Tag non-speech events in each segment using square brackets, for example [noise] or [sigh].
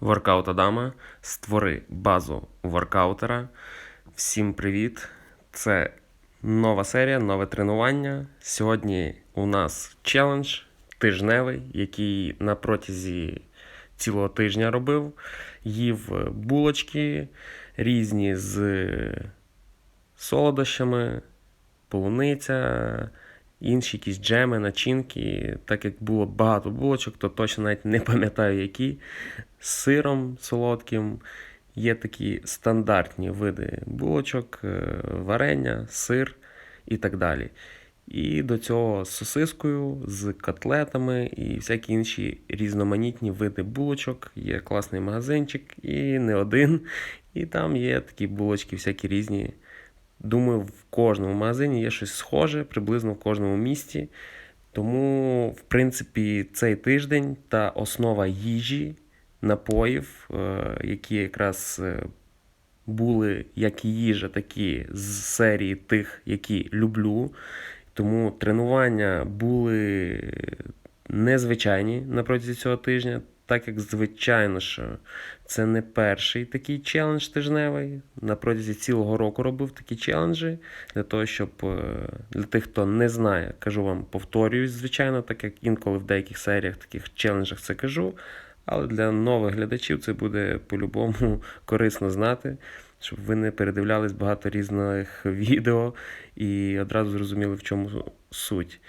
Воркаут Адама. Створи базу воркаутера. Всім привіт! Це нова серія, нове тренування. Сьогодні у нас челендж тижневий, який на протязі цілого тижня робив. Їв булочки різні з солодощами, полуниця, інші якісь джеми, начинки. Так як було багато булочок, то точно навіть не пам'ятаю які. З сиром солодким. Є такі стандартні види булочок, е, варення, сир і так далі. І до цього з сосискою, з котлетами і всякі інші різноманітні види булочок. Є класний магазинчик і не один. І там є такі булочки, всякі різні. Думаю, в кожному магазині є щось схоже, приблизно в кожному місті. Тому, в принципі, цей тиждень та основа їжі, напоїв, е, які якраз е, були як і їжа, такі з серії тих, які люблю. Тому тренування були незвичайні на протязі цього тижня, так як, звичайно, що це не перший такий челендж тижневий. На протязі цілого року робив такі челенджі для того, щоб е, для тих, хто не знає, кажу вам, повторююсь, звичайно, так як інколи в деяких серіях, таких челенджах це кажу. Але для нових глядачів це буде по-любому [laughs] корисно знати, щоб ви не передивлялись багато різних [laughs] відео і одразу зрозуміли, в чому суть.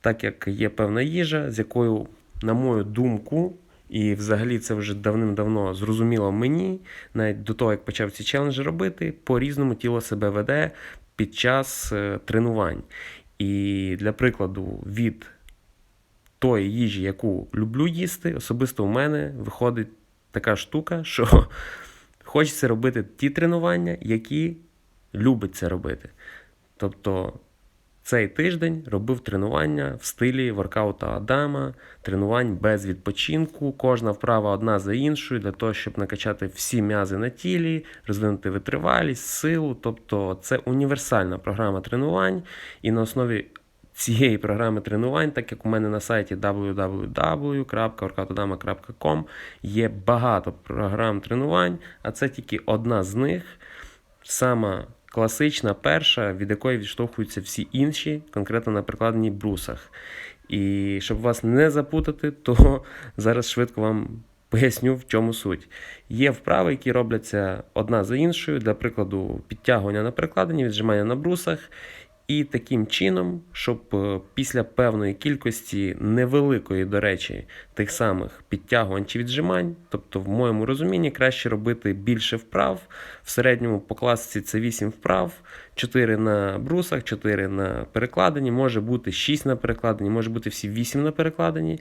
Так як є певна їжа, з якою, на мою думку, і взагалі це вже давним-давно зрозуміло мені, навіть до того, як почав ці челенджі робити, по-різному тіло себе веде під час е, тренувань. І для прикладу, від тої їжі, яку люблю їсти, особисто у мене виходить така штука, [laughs] що хочеться робити ті тренування, які любить це робити. Тобто цей тиждень робив тренування в стилі воркаута Адама, тренувань без відпочинку, кожна вправа одна за іншою, для того, щоб накачати всі м'язи на тілі, розвинути витривалість, силу. Тобто це універсальна програма тренувань, і на основі цієї програми тренувань, так як у мене на сайті www.workoutodama.com є багато програм тренувань, а це тільки одна з них. Сама класична перша, від якої відштовхуються всі інші, конкретно на прикладенні брусах. І щоб вас не запутати, то [laughs] зараз швидко вам поясню, в чому суть. Є вправи, які робляться одна за іншою, для прикладу, підтягування на прикладені, віджимання на брусах. І таким чином, щоб е, після певної кількості невеликої, до речі, тих самих підтягувань чи віджимань, тобто, в моєму розумінні, краще робити більше вправ. В середньому по класиці це 8 вправ, 4 на брусах, 4 на перекладині, може бути 6 на перекладині, може бути всі 8 на перекладині.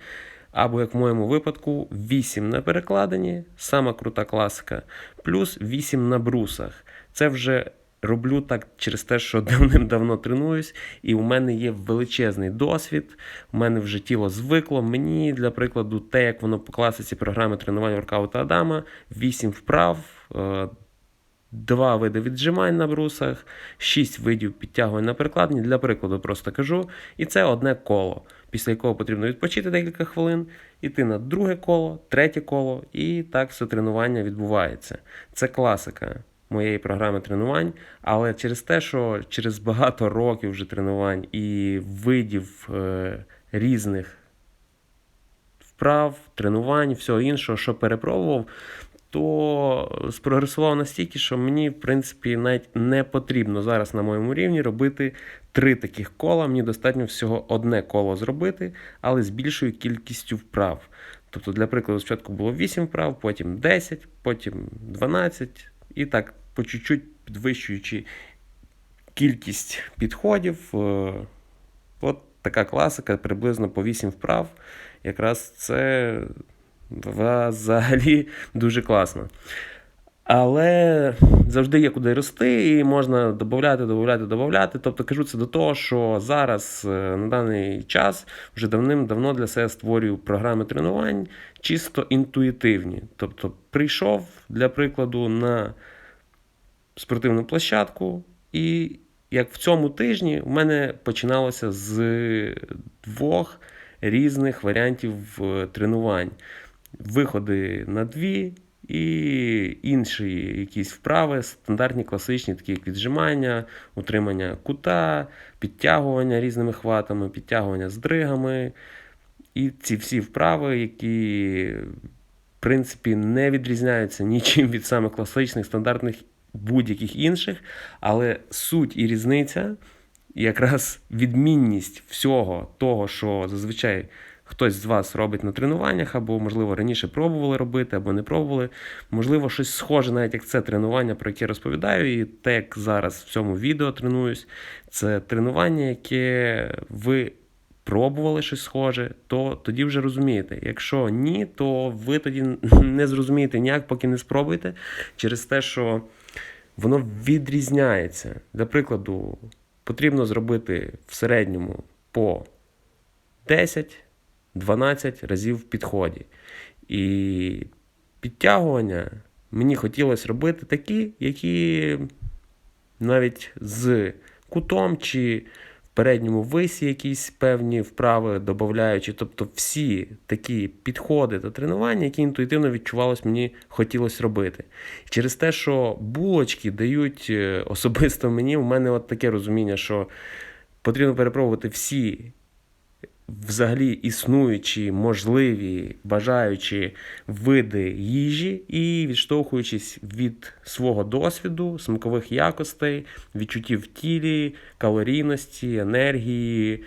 Або, як в моєму випадку, 8 на перекладині, сама крута класика, плюс 8 на брусах. Це вже Роблю так через те, що [laughs] давним-давно тренуюсь, і у мене є величезний досвід. У мене вже тіло звикло. Мені, для прикладу, те, як воно по класиці програми тренування воркаута Адама, 8 вправ, 2 види віджимань на брусах, 6 видів підтягувань на перекладні. Для прикладу, просто кажу. І це одне коло, після якого потрібно відпочити декілька хвилин, іти на друге коло, третє коло, і так все тренування відбувається. Це класика моєї програми тренувань, але через те, що через багато років вже тренувань і видів е, різних вправ, тренувань, всього іншого, що перепробував, то спрогресував настільки, що мені, в принципі, навіть не потрібно зараз на моєму рівні робити три таких кола. Мені достатньо всього одне коло зробити, але з більшою кількістю вправ. Тобто, для прикладу, спочатку було 8 вправ, потім 10, потім 12. І так, по чуть-чуть підвищуючи кількість підходів. Е, от така класика, приблизно по 8 вправ. Якраз це взагалі дуже класно. Але завжди є куди рости, і можна додати, додати, додати. Тобто кажу це до того, що зараз е, на даний час вже давним-давно для себе створюю програми тренувань чисто інтуїтивні. Тобто, прийшов для прикладу на спортивну площадку, і як в цьому тижні у мене починалося з двох різних варіантів е, тренувань. виходи на дві і інші якісь вправи, стандартні, класичні, такі як віджимання, утримання кута, підтягування різними хватами, підтягування з дригами. І ці всі вправи, які, в принципі, не відрізняються нічим від самих класичних, стандартних будь-яких інших, але суть і різниця, і якраз відмінність всього того, що зазвичай хтось з вас робить на тренуваннях, або, можливо, раніше пробували робити, або не пробували. Можливо, щось схоже, навіть як це тренування, про яке я розповідаю, і те, як зараз в цьому відео тренуюсь, це тренування, яке ви. Пробували щось схоже, то тоді вже розумієте. Якщо ні, то ви тоді [laughs] не зрозумієте ніяк, поки не спробуєте, через те, що воно відрізняється. Для прикладу, потрібно зробити в середньому по 10-12 разів в підході. І підтягування мені хотілося робити такі, які навіть з кутом чи в передньому висі якісь певні вправи додаючи. Тобто всі такі підходи та тренування, які інтуїтивно відчувалось, мені хотілося робити. Через те, що булочки дають е, особисто мені, у мене от таке розуміння, що потрібно перепробувати всі взагалі існуючі, можливі, бажаючі види їжі і відштовхуючись від свого досвіду, смакових якостей, відчуттів в тілі, калорійності, енергії,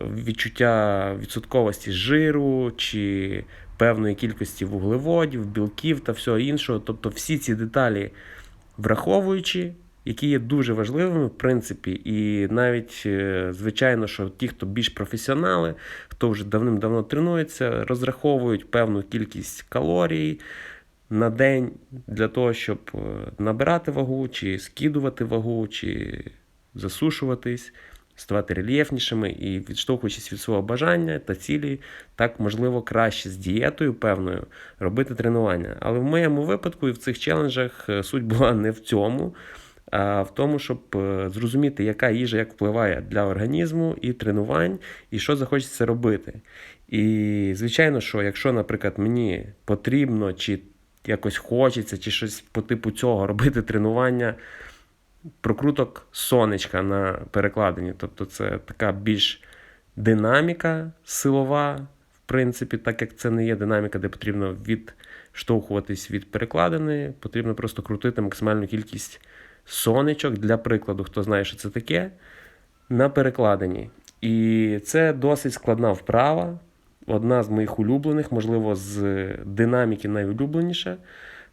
відчуття відсотковості жиру чи певної кількості вуглеводів, білків та всього іншого. Тобто всі ці деталі враховуючи які є дуже важливими, в принципі, і навіть, е, звичайно, що ті, хто більш професіонали, хто вже давним-давно тренується, розраховують певну кількість калорій на день для того, щоб е, набирати вагу, чи скидувати вагу, чи засушуватись. Ставати рельєфнішими і відштовхуючись від свого бажання та цілі, так можливо краще з дієтою певною робити тренування. Але в моєму випадку і в цих челенджах е, суть була не в цьому в тому, щоб е, зрозуміти, яка їжа як впливає для організму і тренувань, і що захочеться робити. І, звичайно, що якщо, наприклад, мені потрібно, чи якось хочеться, чи щось по типу цього робити тренування, прокруток сонечка на перекладенні. Тобто це така більш динаміка силова, в принципі, так як це не є динаміка, де потрібно відштовхуватись від перекладини, потрібно просто крутити максимальну кількість сонечок, для прикладу, хто знає, що це таке, на перекладині. І це досить складна вправа. Одна з моїх улюблених, можливо, з динаміки найулюбленіша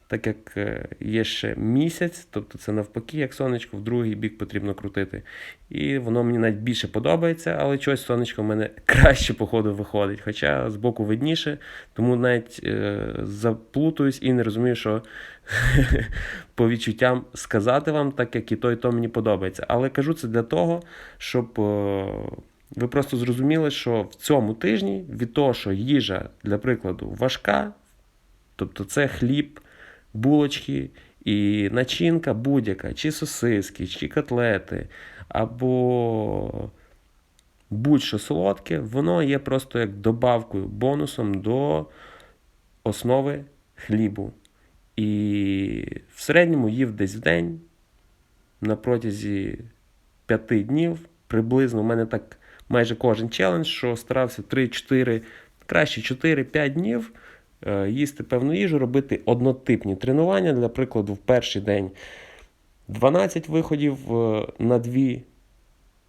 так як е, є ще місяць, тобто це навпаки, як сонечко, в другий бік потрібно крутити. І воно мені навіть більше подобається, але чогось сонечко в мене [laughs] краще, по ходу виходить. Хоча з боку видніше, тому навіть е, заплутуюсь і не розумію, що [laughs] по відчуттям сказати вам, так як і то, і то мені подобається. Але кажу це для того, щоб. Е, ви просто зрозуміли, що в цьому тижні від того, що їжа, для прикладу, важка, тобто це хліб, булочки і начинка будь-яка, чи сосиски, чи котлети, або будь-що солодке, воно є просто як добавкою, бонусом до основи хлібу. І в середньому їв десь в день на протязі 5 днів. Приблизно у мене так майже кожен челендж, що старався 3-4, краще 4-5 днів. Е, їсти певну їжу, робити однотипні тренування. Для прикладу, в перший день 12 виходів е, на 2,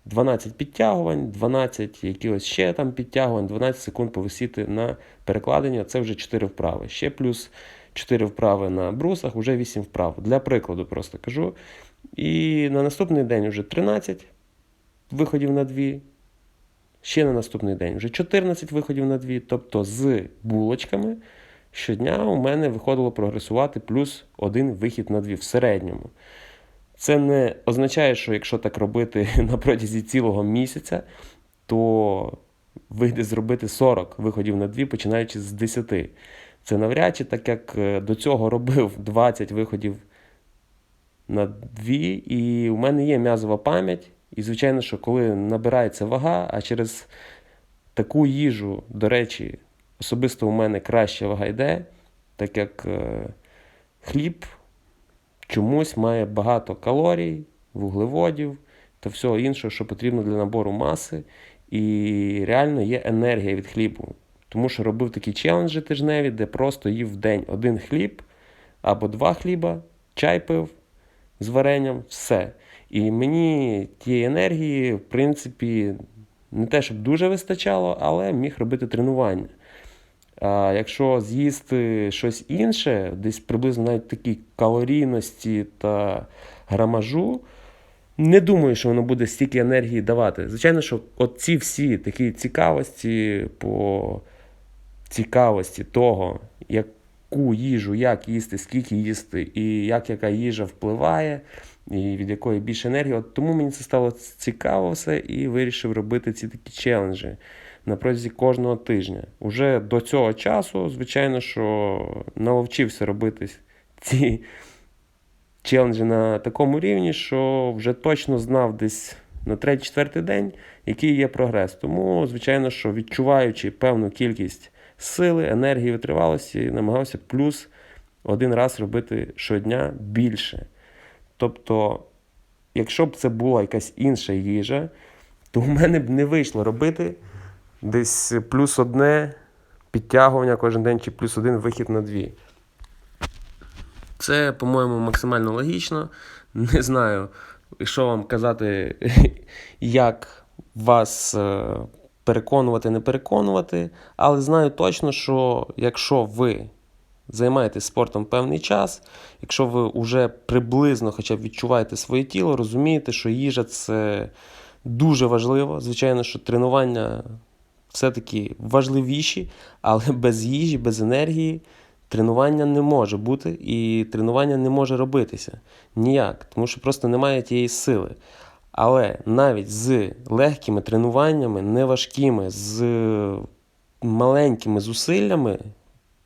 12 підтягувань, 12 якихось ще там підтягувань, 12 секунд повисіти на перекладення. Це вже 4 вправи. Ще плюс 4 вправи на брусах, вже 8 вправ. Для прикладу, просто кажу. І на наступний день вже 13 виходів на 2. Ще на наступний день вже 14 виходів на 2, тобто з булочками щодня у мене виходило прогресувати плюс один вихід на дві в середньому. Це не означає, що якщо так робити [laughs] на протязі цілого місяця, то вийде зробити 40 виходів на дві, починаючи з 10. Це навряд чи, так як е, до цього робив 20 виходів на дві, і у мене є м'язова пам'ять. І, звичайно, що коли набирається вага, а через таку їжу, до речі, особисто у мене краще вага йде, так як е, хліб чомусь має багато калорій, вуглеводів та всього іншого, що потрібно для набору маси. І реально є енергія від хлібу. Тому що робив такі челенджі тижневі, де просто їв в день один хліб або два хліба, чай пив з варенням, все. І мені тієї енергії, в принципі, не те, щоб дуже вистачало, але міг робити тренування. А якщо з'їсти щось інше, десь приблизно навіть такій калорійності та грамажу, не думаю, що воно буде стільки енергії давати. Звичайно, що от ці всі такі цікавості по цікавості того, яку їжу, як їсти, скільки їсти, і як яка їжа впливає, і від якої більше енергії. От тому мені це стало цікаво все і вирішив робити ці такі челенджі на протязі кожного тижня. Уже до цього часу, звичайно, що наловчився робити ці челенджі на такому рівні, що вже точно знав десь на третій-четвертий день, який є прогрес. Тому, звичайно, що відчуваючи певну кількість сили, енергії, витривалості, намагався плюс один раз робити щодня більше. Тобто, якщо б це була якась інша їжа, то в мене б не вийшло робити десь плюс одне підтягування кожен день чи плюс один вихід на дві. Це, по-моєму, максимально логічно. Не знаю, що вам казати, [laughs] як вас е, переконувати, не переконувати, але знаю точно, що якщо ви займаєтесь спортом певний час, якщо ви вже приблизно хоча б відчуваєте своє тіло, розумієте, що їжа це дуже важливо. Звичайно, що тренування все-таки важливіші, але [laughs] без їжі, без енергії. Тренування не може бути, і тренування не може робитися ніяк, тому що просто немає тієї сили. Але навіть з легкими тренуваннями, неважкими, з маленькими зусиллями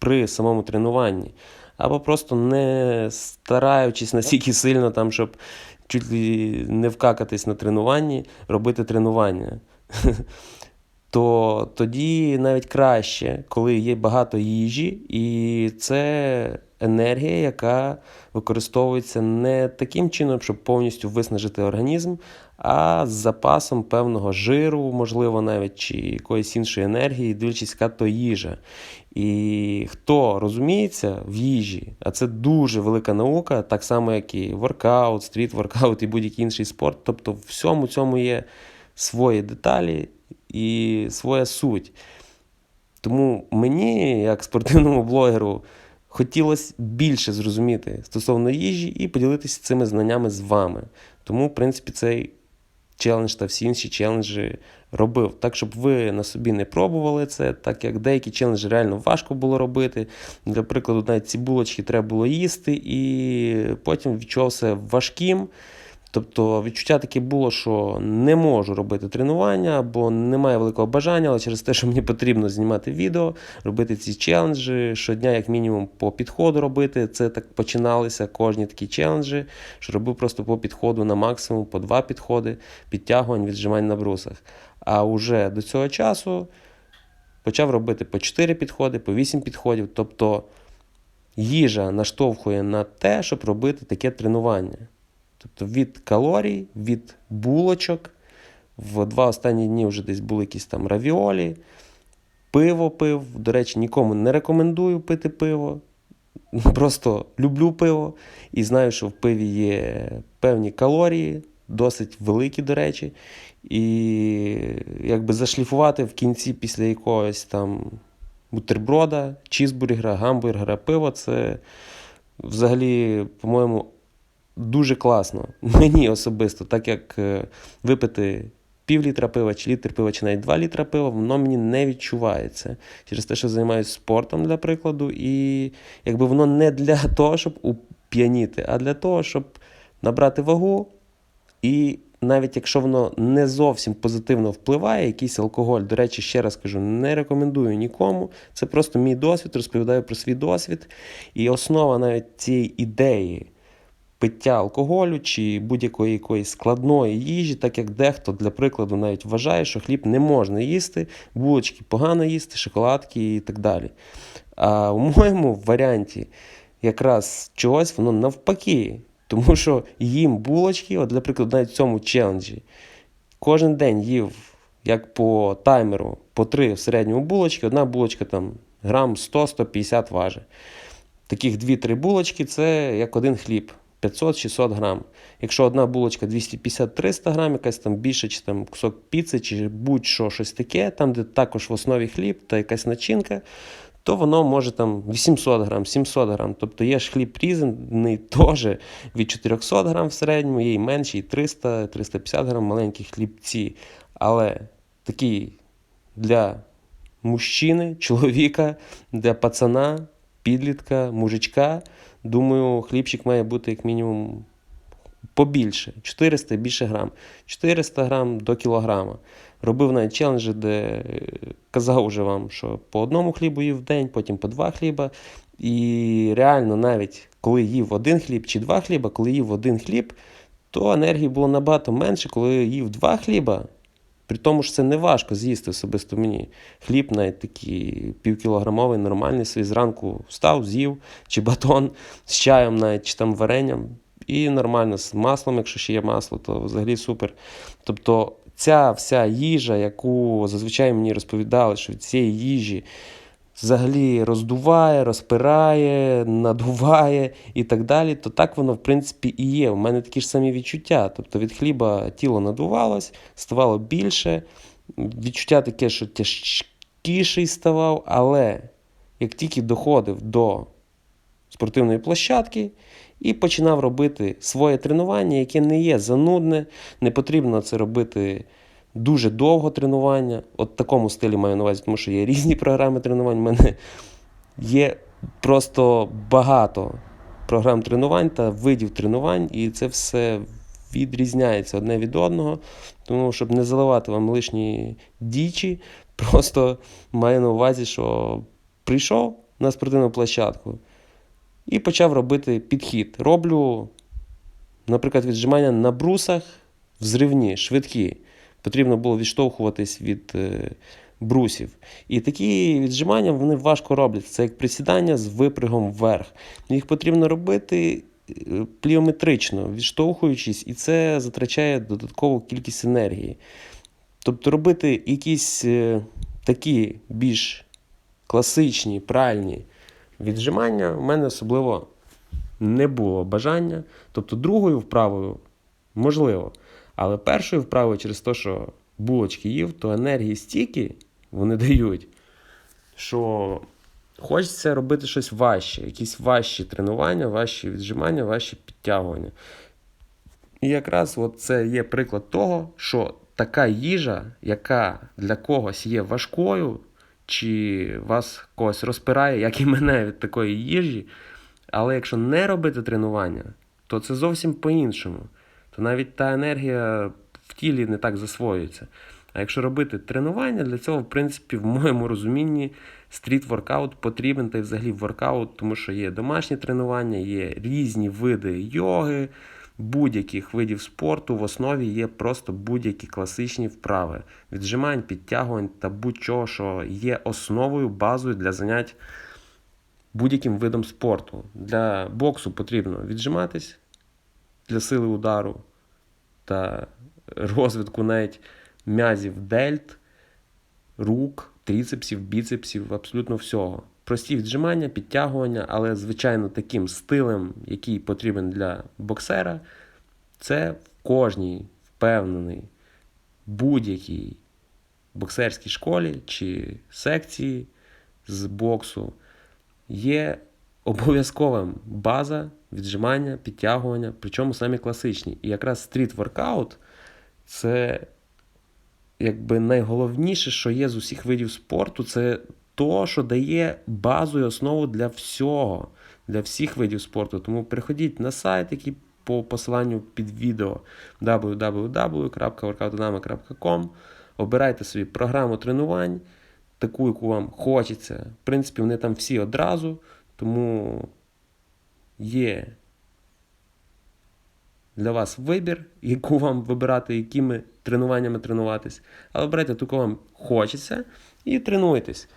при самому тренуванні, або просто не стараючись настільки сильно, там, щоб чуть не вкакатись на тренуванні, робити тренування. [laughs] То тоді навіть краще, коли є багато їжі, і це енергія, яка використовується не таким чином, щоб повністю виснажити організм, а з запасом певного жиру, можливо, навіть чи якоїсь іншої енергії, дивлячись, яка то їжа. І хто розуміється в їжі, а це дуже велика наука, так само, як і воркаут, стріт-воркаут і будь-який інший спорт. Тобто, в всьому цьому є свої деталі і своя суть. Тому мені, як спортивному блогеру, хотілося більше зрозуміти стосовно їжі і поділитися цими знаннями з вами. Тому, в принципі, цей челендж та всі інші челенджі робив. Так, щоб ви на собі не пробували це, так як деякі челенджі реально важко було робити. Для прикладу, навіть ці булочки треба було їсти, і потім відчувався важким. Тобто відчуття таке було, що не можу робити тренування, бо немає великого бажання, але через те, що мені потрібно знімати відео, робити ці челенджі, щодня, як мінімум, по підходу робити. Це так починалися кожні такі челенджі, що робив просто по підходу на максимум, по два підходи, підтягувань, віджимань на брусах. А вже до цього часу почав робити по 4 підходи, по 8 підходів. Тобто їжа наштовхує на те, щоб робити таке тренування. Тобто від калорій, від булочок. В два останні дні вже десь були якісь там равіолі, пиво пив. До речі, нікому не рекомендую пити пиво. [laughs] Просто люблю пиво і знаю, що в пиві є певні калорії, досить великі, до речі. І якби зашліфувати в кінці після якогось там бутерброда, чізбургера, гамбургера, пива це взагалі, по-моєму, дуже класно. [laughs] Мені особисто, так як е, випити пів літра пива, чи літр пива, чи навіть 2 літра пива, воно мені не відчувається. Через те, що займаюся спортом, для прикладу, і якби воно не для [laughs] того, щоб уп'яніти, а для того, щоб набрати вагу. І навіть якщо воно не зовсім позитивно впливає, якийсь алкоголь, до речі, ще раз кажу, не рекомендую нікому. Це просто мій досвід, розповідаю про свій досвід. І основа навіть цієї ідеї пиття алкоголю чи будь-якої якоїсь складної їжі, так як дехто, для прикладу, навіть вважає, що хліб не можна їсти, булочки погано їсти, шоколадки і так далі. А у моєму варіанті якраз чогось воно навпаки. Тому що їм булочки, от, для прикладу, навіть в цьому челенджі, кожен день їв, як по таймеру, по три в середньому булочки, одна булочка там грам 100-150 важить. Таких 2-3 булочки це як один хліб. 500-600 грам. Якщо одна булочка 250-300 грам, якась там більше, чи там кусок піци, чи будь-що щось таке, там, де також в основі хліб та якась начинка, то воно може там 800 грам, 700 грам. Тобто є ж хліб різаний теж від 400 грам в середньому, є і менші, і 300-350 грам маленькі хлібці. Але такий для мужчини, чоловіка, для пацана, підлітка, мужичка, думаю, хлібчик має бути як мінімум побільше. 400 і більше грам. 400 грам до кілограма. Робив навіть челенджі, де е, казав уже вам, що по одному хлібу їв в день, потім по два хліба. І реально, навіть коли їв один хліб чи два хліба, коли їв один хліб, то енергії було набагато менше, коли їв два хліба. При тому що це не важко з'їсти особисто мені. Хліб, навіть такий півкілограмовий, нормальний свій зранку встав, з'їв, чи батон з чаєм, навіть чи там варенням. І нормально з маслом, якщо ще є масло, то взагалі супер. Тобто ця вся їжа, яку зазвичай мені розповідали, що від цієї їжі взагалі роздуває, розпирає, надуває і так далі, то так воно, в принципі, і є. У мене такі ж самі відчуття. Тобто від хліба тіло надувалось, ставало більше. Відчуття таке, що тяжкіший ставав, але як тільки доходив до спортивної площадки і починав робити своє тренування, яке не є занудне, не потрібно це робити дуже довго тренування. От в такому стилі маю на увазі, тому що є різні програми тренувань. У мене [laughs] є просто багато програм тренувань та видів тренувань, і це все відрізняється одне від одного. Тому, щоб не заливати вам лишні дічі, [laughs] просто маю на увазі, що прийшов на спортивну площадку і почав робити підхід. Роблю, наприклад, віджимання на брусах взривні, швидкі потрібно було відштовхуватись від е, брусів. І такі віджимання вони важко роблять. Це як присідання з випригом вверх. Їх потрібно робити е, пліометрично, відштовхуючись, і це затрачає додаткову кількість енергії. Тобто робити якісь е, такі більш класичні, правильні віджимання у мене особливо не було бажання. Тобто другою вправою можливо. Але першою вправою через те, що булочки їв, то енергії стільки вони [laughs] дають, що хочеться робити щось важче, якісь важчі тренування, важчі віджимання, важчі підтягування. І якраз от це є приклад того, що така їжа, яка для когось є важкою, чи вас когось розпирає, як і мене від такої їжі. Але якщо не робити тренування, то це зовсім по-іншому то навіть та енергія в тілі не так засвоюється. А якщо робити тренування, для цього, в принципі, в моєму розумінні стріт-воркаут потрібен та й взагалі воркаут, тому що є домашні тренування, є різні види йоги, будь-яких видів спорту. В основі є просто будь-які класичні вправи, віджимань, підтягувань та будь-чого, що є основою, базою для занять будь-яким видом спорту. Для боксу потрібно віджиматись для сили удару та розвитку навіть м'язів дельт, рук, тріцепсів, біцепсів, абсолютно всього. Прості віджимання, підтягування, але, звичайно, таким стилем, який потрібен для боксера, це в кожній впевнений будь-якій боксерській школі чи секції з боксу є обов'язковим база віджимання, підтягування, причому самі класичні. І якраз стріт-воркаут це якби найголовніше, що є з усіх видів спорту, це то, що дає базу і основу для всього, для всіх видів спорту. Тому приходіть на сайт, який по посиланню під відео www.workoutdynamo.com, обирайте собі програму тренувань, таку, яку вам хочеться. В принципі, вони там всі одразу. Тому є для вас вибір, яку вам вибирати, якими тренуваннями тренуватись. Але берете ту, кого вам хочеться, і тренуйтесь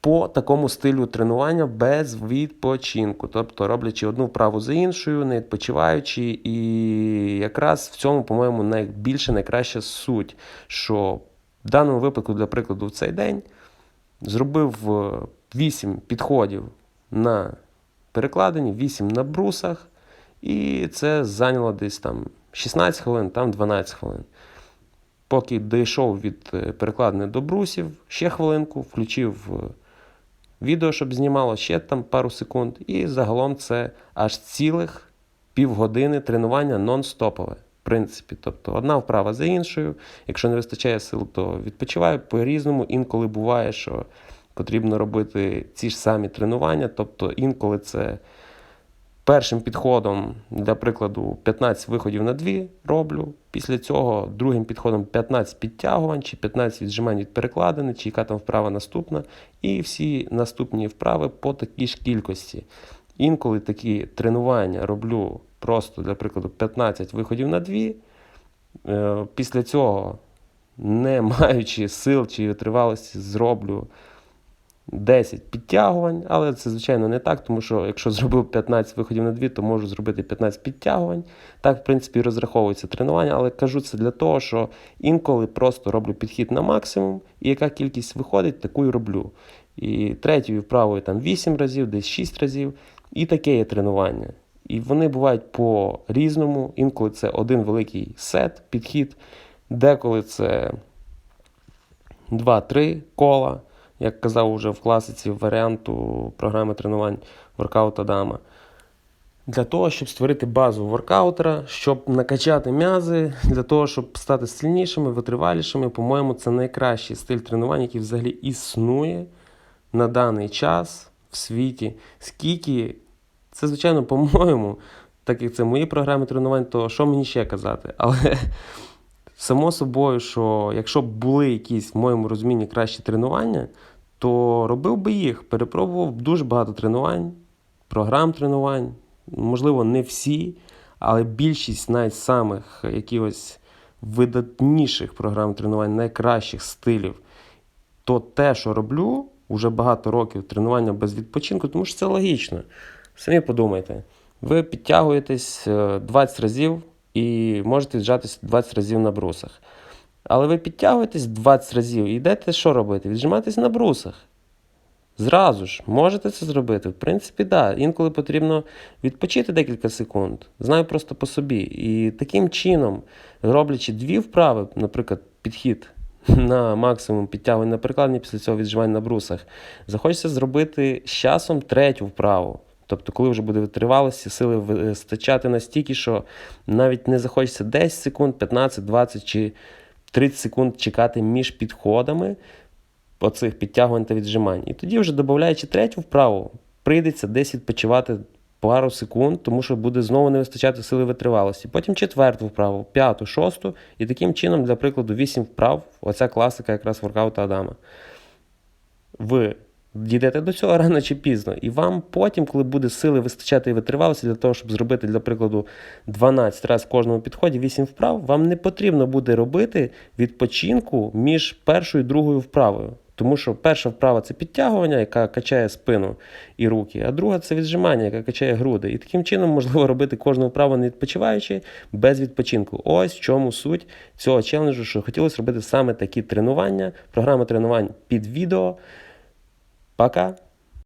по такому стилю тренування без відпочинку, тобто роблячи одну вправу за іншою, не відпочиваючи. І якраз в цьому, по-моєму, найбільше найкраща суть, що в даному випадку, для прикладу, в цей день зробив 8 підходів на перекладині, 8 на брусах, і це зайняло десь там 16 хвилин, там 12 хвилин. Поки дійшов від е, перекладини до брусів, ще хвилинку, включив е, відео, щоб знімало ще там пару секунд. І загалом це аж цілих півгодини тренування нон-стопове. В принципі, тобто одна вправа за іншою. Якщо не вистачає сил, то відпочиваю по-різному. Інколи буває, що потрібно робити ці ж самі тренування. Тобто інколи це першим підходом, для прикладу, 15 виходів на 2 роблю. Після цього другим підходом 15 підтягувань, чи 15 віджимань від перекладини, чи яка там вправа наступна. І всі наступні вправи по такій ж кількості. Інколи такі тренування роблю просто, для прикладу, 15 виходів на 2. Е, Після цього, не [laughs] маючи сил чи витривалості, зроблю 10 підтягувань, але це, звичайно, не так, тому що якщо зробив 15 виходів на 2, то можу зробити 15 підтягувань. Так, в принципі, розраховується тренування, але кажу це для того, що інколи просто роблю підхід на максимум, і яка кількість виходить, таку і роблю. І третьою вправою там 8 разів, десь 6 разів. І таке є тренування. І вони бувають по-різному. Інколи це один великий сет, підхід, деколи це 2-3 кола як казав уже в класиці варіанту програми тренувань воркаут Адама. Для того, щоб створити базу воркаутера, щоб накачати м'язи, для того, щоб стати сильнішими, витривалішими, по-моєму, це найкращий стиль тренувань, який взагалі існує на даний час в світі. Скільки, це, звичайно, по-моєму, так як це мої програми тренувань, то що мені ще казати? Але Само собою, що якщо б були якісь, в моєму розумінні, кращі тренування, то робив би їх, перепробував дуже багато тренувань, програм тренувань. Можливо, не всі, але більшість навіть самих якихось видатніших програм тренувань, найкращих стилів, то те, що роблю, вже багато років тренування без відпочинку, тому що це логічно. Самі подумайте, ви підтягуєтесь 20 е, разів і можете віджатися 20 разів на брусах. Але ви підтягуєтесь 20 разів і йдете що робити? Віджиматись на брусах. Зразу ж, можете це зробити. В принципі. Да. Інколи потрібно відпочити декілька секунд. Знаю просто по собі. І таким чином, роблячи дві вправи, наприклад, підхід [laughs] на максимум підтягування на перекладні, після цього віджимання на брусах, захочеться зробити з часом третю вправу. Тобто, коли вже буде витривалості, сили вистачати настільки, що навіть не захочеться 10 секунд, 15, 20 чи 30 секунд чекати між підходами оцих підтягувань та віджимань. І тоді, вже додаючи третю вправу, прийдеться десь відпочивати пару секунд, тому що буде знову не вистачати сили витривалості. Потім четверту вправу, п'яту, шосту. І таким чином, для прикладу, 8 вправ. Оця класика якраз воркаута Адама. Ви дійдете до цього рано чи пізно. І вам потім, коли буде сили вистачати і витривалості для того, щоб зробити, для прикладу, 12 разів в кожному підході, 8 вправ, вам не потрібно буде робити відпочинку між першою і другою вправою. Тому що перша вправа це підтягування, яка качає спину і руки, а друга це віджимання, яка качає груди. І таким чином можливо робити кожну вправу не відпочиваючи без відпочинку. Ось в чому суть цього челенджу, що хотілося робити саме такі тренування, програма тренувань під відео. Пока!